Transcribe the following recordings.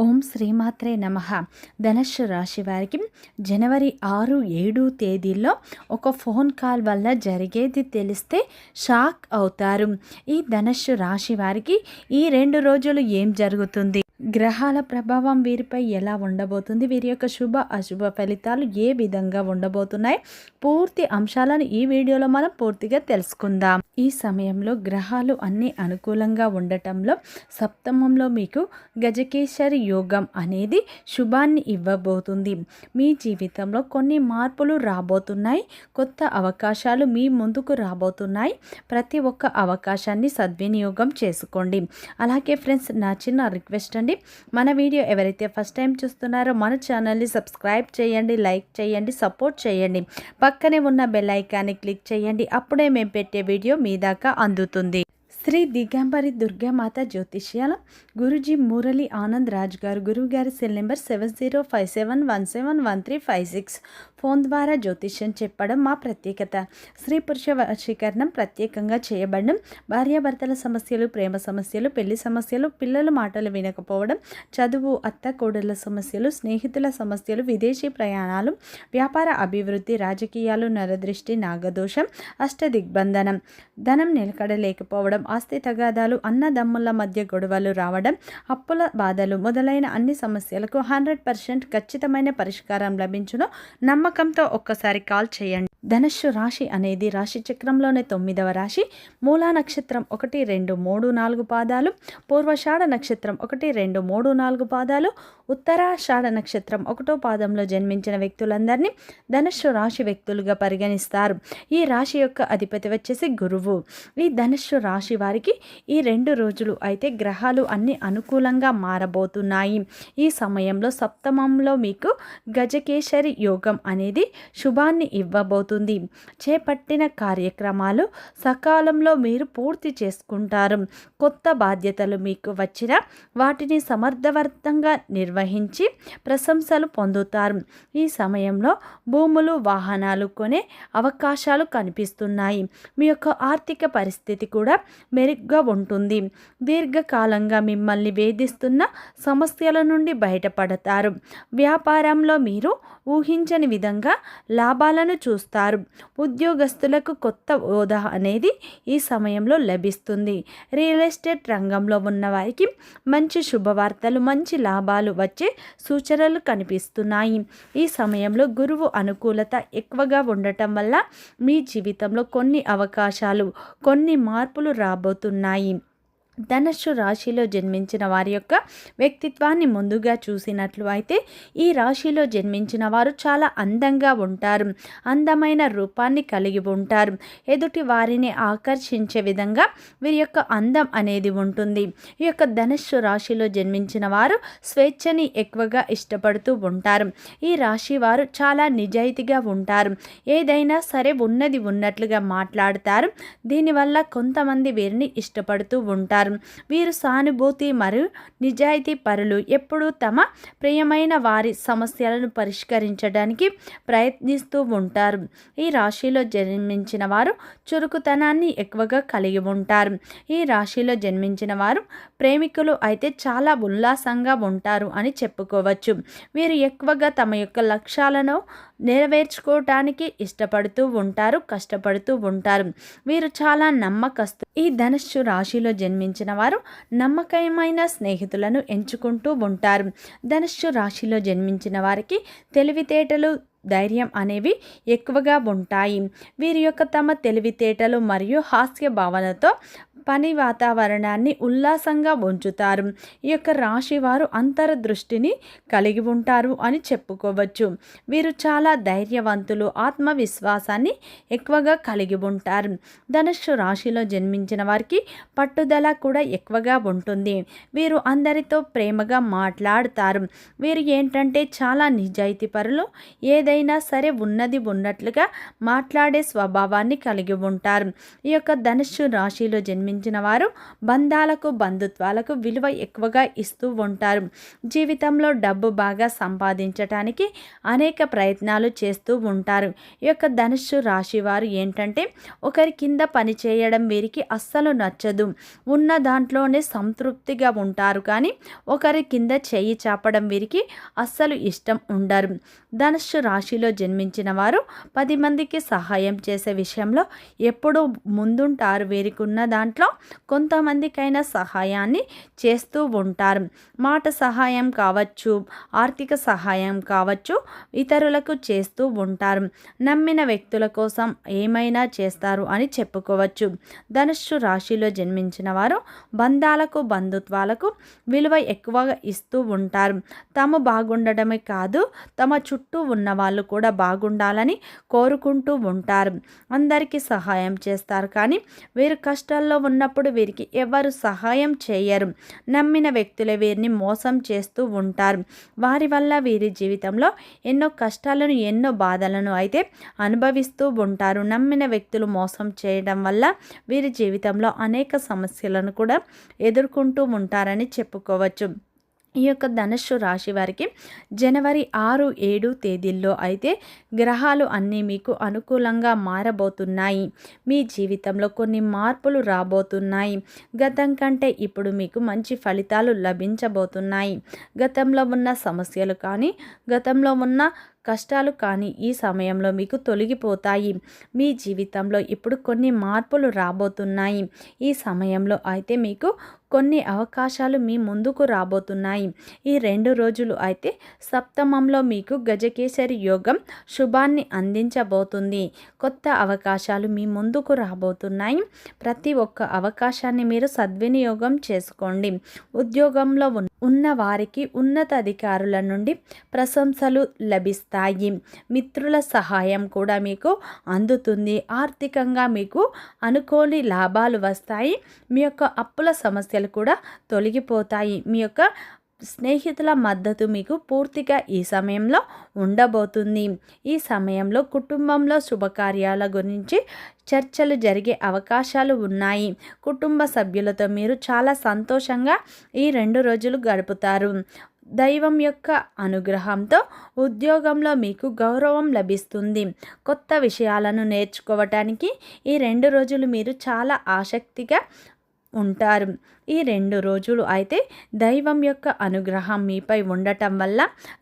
ఓం శ్రీమాత్రే నమ. ధనుష్ రాశి వారికి జనవరి ఆరు ఏడు తేదీల్లో ఒక ఫోన్ కాల్ వల్ల జరిగేది తెలిస్తే షాక్ అవుతారు. ఈ ధనుష్ రాశి వారికి ఈ రెండు రోజులు ఏం జరుగుతుంది? గ్రహాల ప్రభావం వీరిపై ఎలా ఉండబోతుంది? వీరి యొక్క శుభ అశుభ ఫలితాలు ఏ విధంగా ఉండబోతున్నాయి? పూర్తి అంశాలను ఈ వీడియోలో మనం పూర్తిగా తెలుసుకుందాం. ఈ సమయంలో గ్రహాలు అన్ని అనుకూలంగా ఉండటంలో సప్తమంలో మీకు గజకేశ్వరి యోగం అనేది శుభాన్ని ఇవ్వబోతుంది. మీ జీవితంలో కొన్ని మార్పులు రాబోతున్నాయి. కొత్త అవకాశాలు మీ ముందుకు రాబోతున్నాయి. ప్రతి ఒక్క అవకాశాన్ని సద్వినియోగం చేసుకోండి. అలాగే ఫ్రెండ్స్ నా చిన్న రిక్వెస్ట్ చేయండి. మన వీడియో ఎవరైతే ఫస్ట్ టైం చూస్తున్నారో మన ఛానల్ని సబ్స్క్రైబ్ చేయండి లైక్ చేయండి సపోర్ట్ చేయండి. పక్కనే ఉన్న బెల్ ఐకాన్ని క్లిక్ చేయండి. అప్పుడే మేము పెట్టే వీడియో మీ దాకా అందుతుంది. శ్రీ దిగంబరి దుర్గామాత జ్యోతిష్యాల గురుజీ మురళి ఆనంద్ రాజ్ గారు గురువు గారి cell number seven zero five seven one seven one three five six. Phone ద్వారా జ్యోతిష్యం చెప్పడం మా ప్రత్యేకత. స్త్రీ పురుష వశీకరణం ప్రత్యేకంగా చేయబడడం భార్యాభర్తల సమస్యలు ప్రేమ సమస్యలు పెళ్ళి సమస్యలు పిల్లల మాటలు వినకపోవడం చదువు అత్త కోడళ్ళ సమస్యలు స్నేహితుల సమస్యలు విదేశీ ప్రయాణాలు వ్యాపార అభివృద్ధి రాజకీయాలు నరదృష్టి నాగదోషం అష్టదిగ్బంధనం ధనం నిలకడలేకపోవడం ఆస్తి తగాదాలు అన్నదమ్ముల మధ్య గొడవలు రావడం అప్పుల బాధలు మొదలైన అన్ని సమస్యలకు హండ్రెడ్ పర్సెంట్ ఖచ్చితమైన పరిష్కారం లభించును. నమ్మకంతో ఒక్కసారి కాల్ చేయండి. ధనుస్సు రాశి అనేది రాశి చక్రంలోనే తొమ్మిదవ రాశి. మూలా నక్షత్రం ఒకటి రెండు మూడు నాలుగు పాదాలు. పూర్వషాఢ నక్షత్రం ఒకటి రెండు మూడు నాలుగు పాదాలు. ఉత్తరాషాఢ నక్షత్రం ఒకటో పాదంలో జన్మించిన వ్యక్తులందరినీ ధనుస్సు రాశి వ్యక్తులుగా పరిగణిస్తారు. ఈ రాశి యొక్క అధిపతి వచ్చేసి గురువు. ఈ ధనుస్సు రాశి వారికి ఈ రెండు రోజులు అయితే గ్రహాలు అన్ని అనుకూలంగా మారబోతున్నాయి. ఈ సమయంలో సప్తమంలో మీకు గజకేశరి యోగం అనేది శుభాన్ని ఇవ్వబోతుంది. చేపట్టిన కార్యక్రమాలు సకాలంలో మీరు పూర్తి చేసుకుంటారు. కొత్త బాధ్యతలు మీకు వచ్చిన వాటిని సమర్థవంతంగా నిర్వహించి ప్రశంసలు పొందుతారు. ఈ సమయంలో భూములు వాహనాలు కొనే అవకాశాలు కనిపిస్తున్నాయి. మీ యొక్క ఆర్థిక పరిస్థితి కూడా మెరుగ్గా ఉంటుంది. దీర్ఘకాలంగా మిమ్మల్ని వేధిస్తున్న సమస్యల నుండి బయటపడతారు. వ్యాపారంలో మీరు ఊహించని విధంగా లాభాలను చూస్తారు. ఉద్యోగస్తులకు కొత్త హోదా అనేది ఈ సమయంలో లభిస్తుంది. రియల్ ఎస్టేట్ రంగంలో ఉన్న వారికి మంచి శుభవార్తలు మంచి లాభాలు వచ్చే సూచనలు కనిపిస్తున్నాయి. ఈ సమయంలో గురువు అనుకూలత ఎక్కువగా ఉండటం వల్ల మీ జీవితంలో కొన్ని అవకాశాలు కొన్ని మార్పులు రాబోతున్నాయి. ధనుస్సు రాశిలో జన్మించిన వారి యొక్క వ్యక్తిత్వాన్ని ముందుగా చూసినట్లు అయితే ఈ రాశిలో జన్మించిన వారు చాలా అందంగా ఉంటారు. అందమైన రూపాన్ని కలిగి ఉంటారు. ఎదుటి వారిని ఆకర్షించే విధంగా వీరి యొక్క అందం అనేది ఉంటుంది. ఈ యొక్క ధనుస్సు రాశిలో జన్మించిన వారు స్వేచ్ఛని ఎక్కువగా ఇష్టపడుతూ ఉంటారు. ఈ రాశి వారు చాలా నిజాయితీగా ఉంటారు. ఏదైనా సరే ఉన్నది ఉన్నట్లుగా మాట్లాడతారు. దీనివల్ల కొంతమంది వీరిని ఇష్టపడుతూ ఉంటారు. ఉంటారు వీరు సానుభూతి మరియు నిజాయితీ పరులు. ఎప్పుడూ తమ ప్రియమైన వారి సమస్యలను పరిష్కరించడానికి ప్రయత్నిస్తూ ఉంటారు. ఈ రాశిలో జన్మించిన వారు చురుకుతనాన్ని ఎక్కువగా కలిగి ఉంటారు. ఈ రాశిలో జన్మించిన వారు ప్రేమికులు అయితే చాలా ఉల్లాసంగా ఉంటారు అని చెప్పుకోవచ్చు. వీరు ఎక్కువగా తమ యొక్క లక్ష్యాలను నెరవేర్చుకోవటానికి ఇష్టపడుతూ ఉంటారు కష్టపడుతూ ఉంటారు. వీరు చాలా నమ్మకస్తు ఈ ధనుస్సు రాశిలో జన్మించిన వారు నమ్మకమైన స్నేహితులను ఎంచుకుంటూ ఉంటారు. ధనుస్సు రాశిలో జన్మించిన వారికి తెలివితేటలు ధైర్యం అనేవి ఎక్కువగా ఉంటాయి. వీరి యొక్క తమ తెలివితేటలు మరియు హాస్య భావనతో పని వాతావరణాన్ని ఉల్లాసంగా ఉంచుతారు. ఈ యొక్క రాశి వారు అంతర్దృష్టిని కలిగి ఉంటారు అని చెప్పుకోవచ్చు. వీరు చాలా ధైర్యవంతులు ఆత్మవిశ్వాసాన్ని ఎక్కువగా కలిగి ఉంటారు. ధనుస్సు రాశిలో జన్మించిన వారికి పట్టుదల కూడా ఎక్కువగా ఉంటుంది. వీరు అందరితో ప్రేమగా మాట్లాడతారు. వీరు ఏంటంటే చాలా నిజాయితీ పరులు. ఏదైనా సరే ఉన్నది ఉన్నట్లుగా మాట్లాడే స్వభావాన్ని కలిగి ఉంటారు. ఈ యొక్క ధనుస్సు రాశిలో జన్మించిన జన్మించిన వారు బంధాలకు బంధుత్వాలకు విలువ ఎక్కువగా ఇస్తూ ఉంటారు. జీవితంలో డబ్బు బాగా సంపాదించటానికి అనేక ప్రయత్నాలు చేస్తూ ఉంటారు. ఈ యొక్క ధనుస్సు రాశి వారు ఏంటంటే ఒకరి కింద పని చేయడం వీరికి అస్సలు నచ్చదు. ఉన్న దాంట్లోనే సంతృప్తిగా ఉంటారు. కానీ ఒకరి కింద చేయి చాపడం వీరికి అస్సలు ఇష్టం ఉండరు. ధనుస్సు రాశిలో జన్మించిన వారు పది మందికి సహాయం చేసే విషయంలో ఎప్పుడూ ముందుంటారు. వీరికి ఉన్న దాంట్లో కొంతమందికైనా సహాయాన్ని చేస్తూ ఉంటారు. మాట సహాయం కావచ్చు ఆర్థిక సహాయం కావచ్చు ఇతరులకు చేస్తూ ఉంటారు. నమ్మిన వ్యక్తుల కోసం ఏమైనా చేస్తారు అని చెప్పుకోవచ్చు. ధనుస్సు రాశిలో జన్మించిన వారు బంధాలకు బంధుత్వాలకు విలువ ఎక్కువగా ఇస్తూ ఉంటారు. తాము బాగుండడమే కాదు తమ చుట్టూ ఉన్న వాళ్ళు కూడా బాగుండాలని కోరుకుంటూ ఉంటారు. అందరికీ సహాయం చేస్తారు కానీ వీరు కష్టాల్లో ఉన్నప్పుడు వీరికి ఎవరు సహాయం చేయరు. నమ్మిన వ్యక్తులే వీరిని మోసం చేస్తూ ఉంటారు. వారి వల్ల వీరి జీవితంలో ఎన్నో కష్టాలను ఎన్నో బాధలను అయితే అనుభవిస్తూ ఉంటారు. నమ్మిన వ్యక్తులు మోసం చేయడం వల్ల వీరి జీవితంలో అనేక సమస్యలను కూడా ఎదుర్కొంటూ ఉంటారని చెప్పుకోవచ్చు. ఈ యొక్క ధనుస్సు రాశి వారికి జనవరి ఆరు ఏడు తేదీల్లో అయితే గ్రహాలు అన్నీ మీకు అనుకూలంగా మారబోతున్నాయి. మీ జీవితంలో కొన్ని మార్పులు రాబోతున్నాయి. గతం కంటే ఇప్పుడు మీకు మంచి ఫలితాలు లభించబోతున్నాయి. గతంలో ఉన్న సమస్యలు కానీ గతంలో ఉన్న కష్టాలు కానీ ఈ సమయంలో మీకు తొలగిపోతాయి. మీ జీవితంలో ఇప్పుడు కొన్ని మార్పులు రాబోతున్నాయి. ఈ సమయంలో అయితే మీకు కొన్ని అవకాశాలు మీ ముందుకు రాబోతున్నాయి. ఈ రెండు రోజులు అయితే సప్తమంలో మీకు గజకేసరి యోగం శుభాన్ని అందించబోతుంది. కొత్త అవకాశాలు మీ ముందుకు రాబోతున్నాయి. ప్రతి ఒక్క అవకాశాన్ని మీరు సద్వినియోగం చేసుకోండి. ఉద్యోగంలో ఉన్న వారికి ఉన్నత అధికారుల నుండి ప్రశంసలు లభిస్తాయి. మిత్రుల సహాయం కూడా మీకు అందుతుంది. ఆర్థికంగా మీకు అనుకోని లాభాలు వస్తాయి. మీ యొక్క అప్పుల సమస్య సమస్యలు కూడా తొలగిపోతాయి. మీ యొక్క స్నేహితుల మద్దతు మీకు పూర్తిగా ఈ సమయంలో ఉండబోతుంది. ఈ సమయంలో కుటుంబంలో శుభకార్యాల గురించి చర్చలు జరిగే అవకాశాలు ఉన్నాయి. కుటుంబ సభ్యులతో మీరు చాలా సంతోషంగా ఈ రెండు రోజులు గడుపుతారు. దైవం యొక్క అనుగ్రహంతో ఉద్యోగంలో మీకు గౌరవం లభిస్తుంది. కొత్త విషయాలను నేర్చుకోవటానికి ఈ రెండు రోజులు మీరు చాలా ఆసక్తిగా ఉంటారు. ఈ రెండు రోజులు అయితే దైవం యొక్క అనుగ్రహం మీపై ఉండటం వల్ల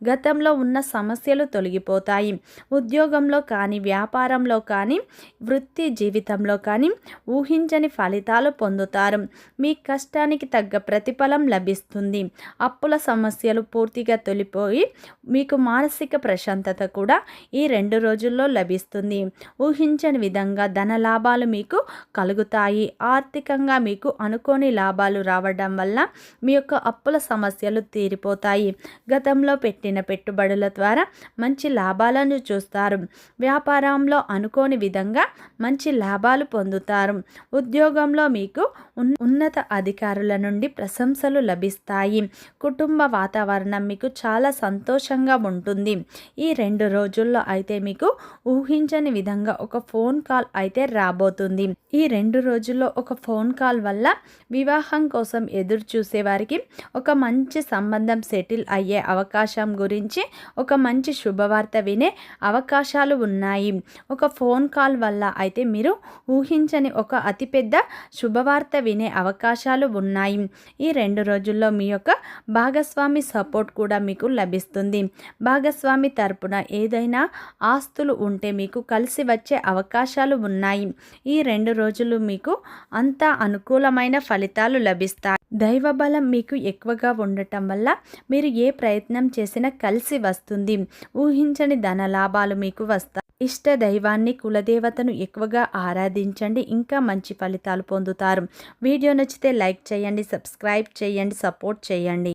గతంలో ఉన్న సమస్యలు తొలగిపోతాయి. ఉద్యోగంలో కానీ వ్యాపారంలో కానీ వృత్తి జీవితంలో కానీ ఊహించని ఫలితాలు పొందుతారు. మీ కష్టానికి తగ్గ ప్రతిఫలం లభిస్తుంది. అప్పుల సమస్యలు పూర్తిగా తొలిపోయి మీకు మానసిక ప్రశాంతత కూడా ఈ రెండు రోజుల్లో లభిస్తుంది. ఊహించని విధంగా ధన లాభాలు మీకు కలుగుతాయి. ఆర్థికంగా మీకు అనుకోని లాభాలు రావడం వల్ల మీ యొక్క అప్పుల సమస్యలు తీరిపోతాయి. గతంలో పెట్టిన పెట్టుబడుల ద్వారా మంచి లాభాలను చూస్తారు. వ్యాపారంలో అనుకోని విధంగా మంచి లాభాలు పొందుతారు. ఉద్యోగంలో మీకు ఉన్నత అధికారుల నుండి ప్రశంసలు లభిస్తాయి. కుటుంబ వాతావరణం మీకు చాలా సంతోషంగా ఉంటుంది. ఈ రెండు రోజుల్లో అయితే మీకు ఊహించని విధంగా ఒక ఫోన్ కాల్ అయితే రాబోతుంది. ఈ రెండు రోజుల్లో ఒక ఫోన్ కాల్ వల్ల వివాహం కోసం ఎదురు చూసేవారికి ఒక మంచి సంబంధం సెటిల్ అయ్యే అవకాశం గురించి ఒక మంచి శుభవార్త వినే అవకాశాలు ఉన్నాయి. ఒక ఫోన్ కాల్ వల్ల అయితే మీరు ఊహించని ఒక అతిపెద్ద శుభవార్త వినే అవకాశాలు ఉన్నాయి. ఈ రెండు రోజుల్లో మీ యొక్క భాగస్వామి సపోర్ట్ కూడా మీకు లభిస్తుంది. భాగస్వామి తరపున ఏదైనా ఆస్తులు ఉంటే మీకు కలిసి వచ్చే అవకాశాలు ఉన్నాయి. ఈ రెండు రోజులు మీకు అంతా అనుకూలమైన ఫలితాలు లభిస్తాయి. దైవబలం మీకు ఎక్కువగా ఉండటం వల్ల మీరు ఏ ప్రయత్నం చేసినా కలిసి వస్తుంది. ఊహించని ధన లాభాలు మీకు వస్తాయి. ఇష్ట దైవాన్ని కులదేవతను ఎక్కువగా ఆరాధించండి. ఇంకా మంచి ఫలితాలు పొందుతారు. వీడియో నచ్చితే లైక్ చేయండి సబ్స్క్రైబ్ చేయండి సపోర్ట్ చేయండి.